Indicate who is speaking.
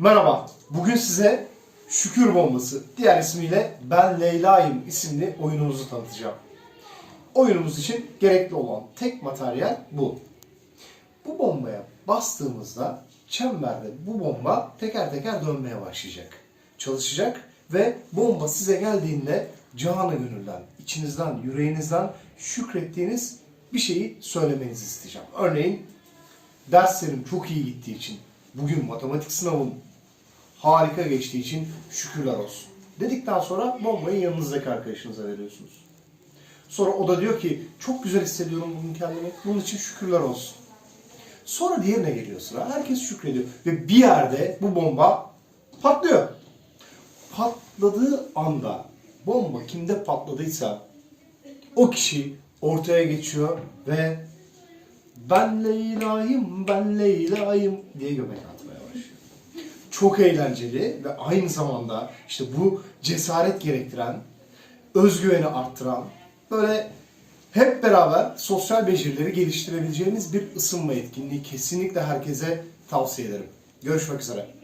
Speaker 1: Merhaba, bugün size Şükür Bombası, diğer ismiyle Ben Leyla'yım isimli oyunumuzu tanıtacağım. Oyunumuz için gerekli olan tek materyal bu. Bu bombaya bastığımızda çemberde bu bomba teker teker dönmeye başlayacak. Çalışacak ve bomba size geldiğinde canı gönülden, içinizden, yüreğinizden şükrettiğiniz bir şeyi söylemenizi isteyeceğim. Örneğin derslerim çok iyi gittiği için, bugün matematik sınavım harika geçtiği için şükürler olsun. Dedikten sonra bombayı yanınızdaki arkadaşınıza veriyorsunuz. Sonra o da diyor ki çok güzel hissediyorum bugün kendimi. Bunun için şükürler olsun. Sonra diğerine geliyor sıra. Herkes şükrediyor. Ve bir yerde bu bomba patlıyor. Patladığı anda bomba kimde patladıysa o kişi ortaya geçiyor ve ben Leyla'yım, ben Leyla'yım diye göbek atmaya başlıyor. Çok eğlenceli ve aynı zamanda işte bu cesaret gerektiren, özgüveni arttıran, böyle hep beraber sosyal becerileri geliştirebileceğiniz bir ısınma etkinliği kesinlikle herkese tavsiye ederim. Görüşmek üzere.